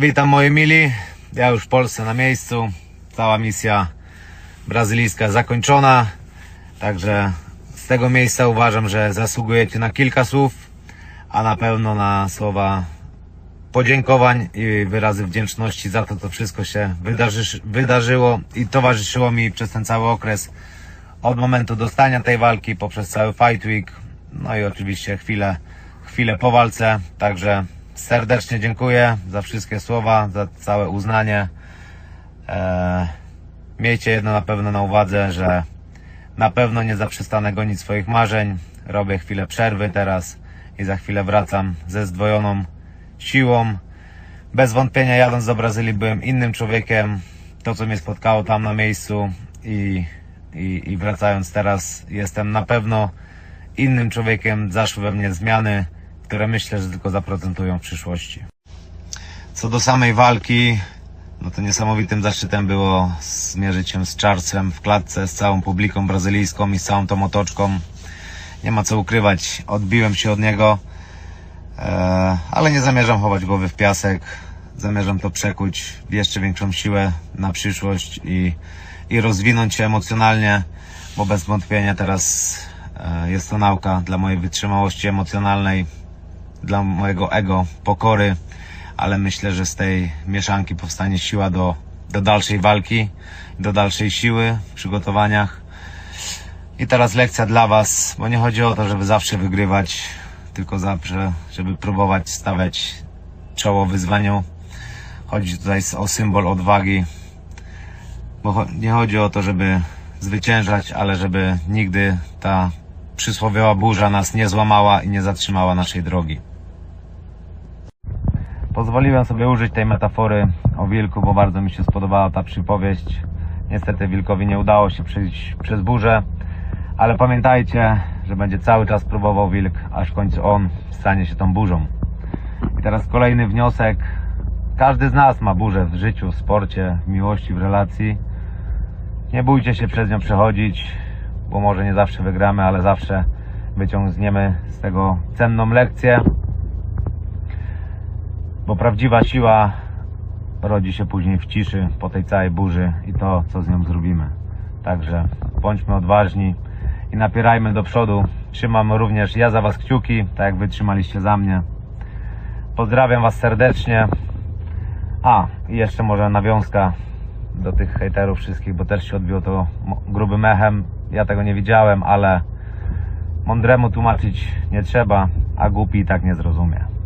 Witam moi mili. Ja już w Polsce na miejscu. Cała misja brazylijska zakończona. Także z tego miejsca uważam, że zasługujecie na kilka słów, a na pewno na słowa podziękowań i wyrazy wdzięczności za to, co wszystko się wydarzy, wydarzyło i towarzyszyło mi przez ten cały okres od momentu dostania tej walki poprzez cały Fight Week, no i oczywiście chwilę, chwilę po walce. Także serdecznie dziękuję za wszystkie słowa, za całe uznanie. Eee, miejcie jedno na pewno na uwadze, że na pewno nie zaprzestanę gonić swoich marzeń. Robię chwilę przerwy teraz i za chwilę wracam ze zdwojoną siłą. Bez wątpienia jadąc do Brazylii byłem innym człowiekiem. To, co mnie spotkało tam na miejscu i, i, i wracając teraz jestem na pewno innym człowiekiem. Zaszły we mnie zmiany, które myślę, że tylko zaprocentują w przyszłości. Co do samej walki, no to niesamowitym zaszczytem było zmierzyć się z Charlesem w klatce, z całą publiką brazylijską i z całą tą otoczką. Nie ma co ukrywać, odbiłem się od niego, e, ale nie zamierzam chować głowy w piasek. Zamierzam to przekuć w jeszcze większą siłę na przyszłość i, i rozwinąć się emocjonalnie, bo bez wątpienia teraz e, jest to nauka dla mojej wytrzymałości emocjonalnej, dla mojego ego, pokory, ale myślę, że z tej mieszanki powstanie siła do, do dalszej walki, do dalszej siły w przygotowaniach. I teraz lekcja dla Was, bo nie chodzi o to, żeby zawsze wygrywać, tylko zawsze, żeby próbować stawiać czoło wyzwaniu. Chodzi tutaj o symbol odwagi, bo nie chodzi o to, żeby zwyciężać, ale żeby nigdy ta przysłowiowa burza nas nie złamała i nie zatrzymała naszej drogi. Pozwoliłem sobie użyć tej metafory o wilku, bo bardzo mi się spodobała ta przypowieść. Niestety wilkowi nie udało się przejść przez burzę, ale pamiętajcie, że będzie cały czas próbował wilk, aż w końcu on stanie się tą burzą. I teraz kolejny wniosek. Każdy z nas ma burzę w życiu, w sporcie, w miłości, w relacji. Nie bójcie się przez nią przechodzić, bo może nie zawsze wygramy, ale zawsze wyciągniemy z tego cenną lekcję bo prawdziwa siła rodzi się później w ciszy po tej całej burzy i to, co z nią zrobimy. Także bądźmy odważni i napierajmy do przodu. Trzymam również ja za Was kciuki, tak jak Wy trzymaliście za mnie. Pozdrawiam Was serdecznie. A, i jeszcze może nawiązka do tych hejterów wszystkich, bo też się odbiło to grubym echem. Ja tego nie widziałem, ale mądremu tłumaczyć nie trzeba, a głupi i tak nie zrozumie.